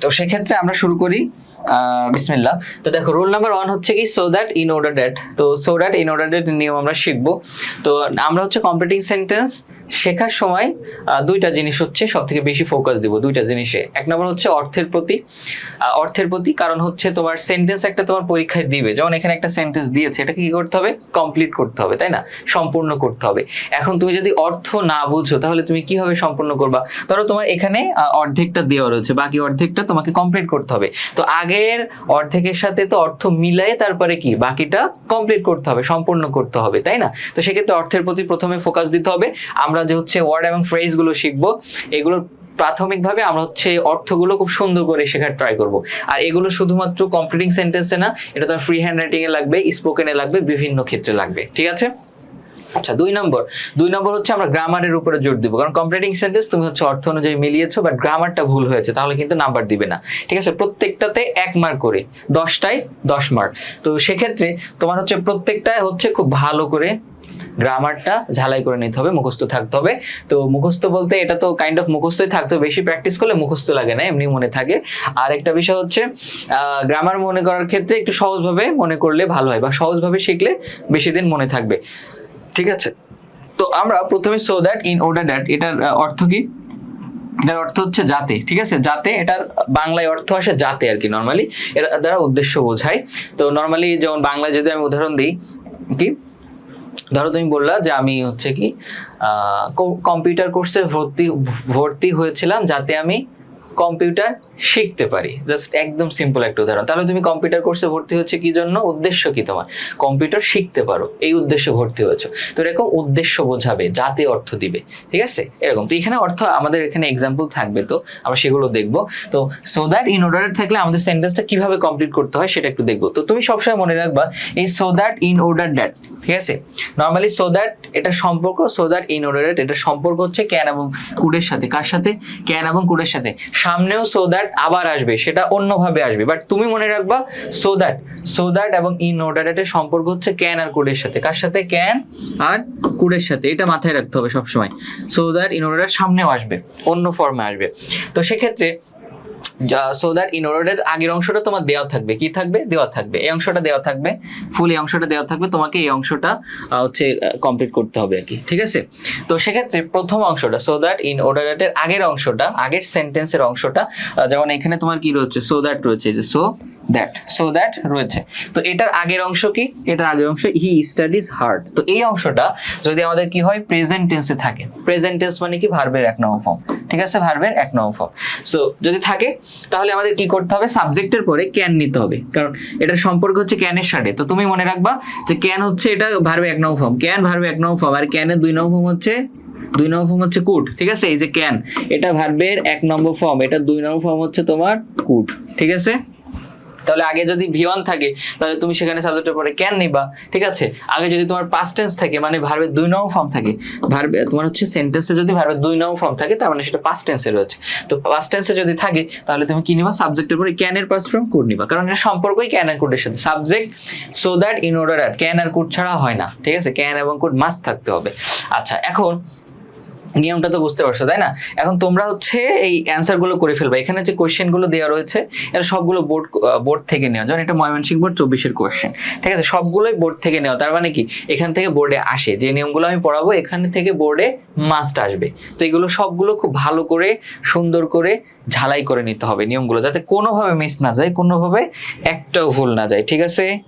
তো সেক্ষেত্রে আমরা শুরু করি বিসমিল্লা তো দেখো রুল নাম্বার ওয়ান হচ্ছে কি so that in order that তো so that in order that নিয়ম আমরা শিখব। তো আমরা হচ্ছে কমপ্লিটিং সেন্টেন্স শেখার সময় দুইটা জিনিস হচ্ছে সব থেকে বেশি ফোকাস দিব, দুইটা জিনিসে। এক নম্বর হচ্ছে অর্থের প্রতি। অর্থের প্রতি কারণ হচ্ছে তোমার সেন্টেন্স একটা তোমার পরীক্ষায় দিবে। যেমন এখানে একটা সেন্টেন্স দিয়েছে, এটাকে কি করতে হবে? কমপ্লিট করতে হবে, তাই না? সম্পূর্ণ করতে হবে। এখন তুমি যদি অর্থ না বুঝো, তাহলে তুমি কীভাবে সম্পূর্ণ করবা? ধরো তোমার এখানে অর্ধেকটা দেওয়া রয়েছে, বাকি অর্ধেকটা তোমাকে কমপ্লিট করতে হবে। তো আগের অর্ধেকের সাথে তো অর্থ মিলাই তারপরে কি? বাকিটা কমপ্লিট করতে হবে, সম্পূর্ণ করতে হবে, তাই না? তো সেক্ষেত্রে অর্থের প্রতি প্রথমে ফোকাস দিতে হবে। আমরা যে হচ্ছে ওয়ার্ড এবং ফ্রেজগুলো শিখব, এগুলোর প্রাথমিকভাবে আমরা হচ্ছে অর্থগুলো খুব সুন্দর করে শেখার ট্রাই করব। আর এগুলো শুধুমাত্র কমপ্লিটিং সেন্টেন্সে না, এটা তোমার ফ্রি হ্যান্ড এ লাগবে স্পোকেনে লাগবে, বিভিন্ন ক্ষেত্রে লাগবে, ঠিক আছে? আচ্ছা দুই নম্বর। দুই নম্বর হচ্ছে আমরা গ্রামারের উপরে জোর দিব, কারণ কমপ্লিটিং সেন্টেন্স তুমি হচ্ছে অর্থ অনুযায়ী মিলিয়েছো বাট গ্রামারটা ভুল হয়েছে, তাহলে কিন্তু নাম্বার দিবে না, ঠিক আছে? প্রত্যেকটাতে এক মার্ক করে, দশটায় দশ মার্ক তো সেক্ষেত্রে তোমার হচ্ছে প্রত্যেকটায় হচ্ছে খুব ভালো করে গ্রামারটা ঝালাই করে নিতে হবে, মুখস্থ থাকতে হবে। তো মুখস্থ বলতে এটা তো কাইন্ড অফ মুখস্থই থাকতে হবে, বেশি প্র্যাকটিস করলে মুখস্থ লাগে না, এমনি মনে থাকে। আর একটা বিষয় হচ্ছে গ্রামার মনে করার ক্ষেত্রে একটু সহজভাবে মনে করলে ভালো হয়, বা সহজভাবে শিখলে বেশি দিন মনে থাকবে। ঠিক আছে? তো আমরা প্রথমে so that in order that এটার অর্থ কি? এটার অর্থ হচ্ছে যাতে, ঠিক আছে? যাতে এটার বাংলায় অর্থ আসে যাতে আর কি নর্মালি এর, দ্বারা উদ্দেশ্য বোঝায়। তো নর্মালি যেমন বাংলায় যদি আমি উদাহরণ দিই, কি? ধরো তুমি বললা যে আমি হচ্ছে কি কম্পিউটার কোর্সে ভর্তি ভর্তি হয়েছিলাম যাতে আমি কম্পিউটার শিখতে পারি। জাস্ট একদম সিম্পল একটা উদাহরণ। তাহলে তুমি কম্পিউটার কোর্সে ভর্তি হচ্ছে কি জন্য? উদ্দেশ্য কি তোমার? কম্পিউটার শিখতে পারো। এই উদ্দেশ্যে ভর্তি হয়েছো। তো এরকম উদ্দেশ্য বোঝাবে, যাতে অর্থ দিবে। ঠিক আছে? এরকম। তো এখানে অর্থ আমাদের এখানে এক্সাম্পল থাকবে তো। আমরা সেগুলো দেখব। তো সো দ্যাট ইন অর্ডার থাকলে আমাদের সেন্টেন্সটা কীভাবে কমপ্লিট করতে হয় সেটা একটু দেখব। তো তুমি সবসময় মনে রাখবা, এই so that in order that ঠিক আছে? নর্মালি সো দ্যাট এটা সম্পর্ক সো দ্যাট ইন অর্ডার এটা সম্পর্ক হচ্ছে ক্যান এবং কুডের সাথে। কার সাথে? ক্যান এবং কুডের সাথে। সামনেও সো দ্যাট আবার আসবে, সেটা অন্যভাবে আসবে। বাট তুমি মনে রাখবা সো দ্যাট সো দ্যাট এবং ইন অর্ডার সম্পর্ক হচ্ছে ক্যান আর কুডের সাথে। কার সাথে? ক্যান আর কুডের সাথে। এটা মাথায় রাখতে হবে সবসময়। সো দ্যাট ইন অর্ডার সামনেও আসবে, অন্য ফর্মে আসবে। তো সেক্ষেত্রে সো দ্যাট ইন অর্ডারের আগের অংশটা তোমার দেওয়া থাকবে, কি থাকবে? দেওয়া থাকবে। এই অংশটা দেওয়া থাকবে ফুল এই অংশটা দেওয়া থাকবে, তোমাকে এই অংশটা হচ্ছে কমপ্লিট করতে হবে আর কি, ঠিক আছে? তো সেক্ষেত্রে প্রথম অংশটা সো দ্যাট ইন অর্ডারের আগের অংশটা, আগের সেন্টেন্সের অংশটা যেমন এখানে তোমার কি রয়েছে সো দ্যাট রয়েছে, যে সো দ্যাট সো দ্যাট রয়েছে। তো এটার আগের অংশ কি? এটার আগের অংশ হি স্টাডিজ হার্ড তো এই অংশটা যদি আমাদের কি হয়? প্রেজেন্ট টেন্সে থাকে। প্রেজেন্ট টেন্স মানে কি? ভার্বের এক নম্বর ফর্ম ঠিক আছে? ভার্বের এক নম্বর ফর্ম সো যদি থাকে, তাহলে আমাদের কি করতে হবে? সাবজেক্টের পরে ক্যান নিতে হবে। কারণ এটার সম্পর্ক হচ্ছে ক্যানের সাথে। তো তুমি মনে রাখবা যে ক্যান হচ্ছে এটা ভার্বে এক নম্বর ফর্ম ক্যান ভার্বে এক নম্বর ফর্ম আর ক্যানের দুই নম্বর ফর্ম হচ্ছে, দুই নম্বর ফর্ম হচ্ছে কুড ঠিক আছে? এই যে ক্যান এটা ভার্বের এক নম্বর ফর্ম এটা দুই নম্বর ফর্ম হচ্ছে তোমার কুড ঠিক আছে? তাহলে আগে যদি ভি ওয়ান থাকে, তাহলে তুমি সেখানে সাবজেক্টের পরে ক্যান নিবা? ঠিক আছে? আগে যদি তোমার পাস্ট টেন্স থাকে মানে ভার্বের দুই নম্বর ফর্ম থাকে ভার্বে তোমার হচ্ছে সেন্টেন্সে যদি ভার্বের দুই নম্বর ফর্ম থাকে, তার মানে সেটা পাস্ট টেন্সে রয়েছে। তো পাস্ট টেন্সে যদি থাকে, তাহলে তুমি কি নিবা? সাবজেক্টের পরে ক্যানের পাস্ট ফর্ম কোড নিবা। কারণ এটা সম্পর্কই ক্যান আর কোডের সাথে। Subject so that in order can R code ছাড়া হয় না। ঠিক আছে? ক্যান এবং কোড মাস্ট থাকতে হবে। আচ্ছা এখন নিয়মটা তো বুঝতে পারছ, তাই না? এখন তোমরা হচ্ছে এই অ্যান্সারগুলো করে ফেলবে। এখানে যে কোয়েশ্চেনগুলো দেওয়া রয়েছে এটা সবগুলো বোর্ড বোর্ড থেকে নেওয়া। যেমন এটা ময়মনসিংহ বোর্ড চব্বিশের কোয়েশ্চেন ঠিক আছে? সবগুলোই বোর্ড থেকে নেওয়া। তার মানে কি? এখান থেকে বোর্ডে আসে। যে নিয়মগুলো আমি পড়াবো, এখান থেকে বোর্ডে মাস্ট আসবে। তো এগুলো সবগুলো খুব ভালো করে, সুন্দর করে ঝালাই করে নিতে হবে নিয়মগুলো, যাতে কোনোভাবে মিস না যায়, কোনোভাবে একটাও ভুল না যায়। ঠিক আছে?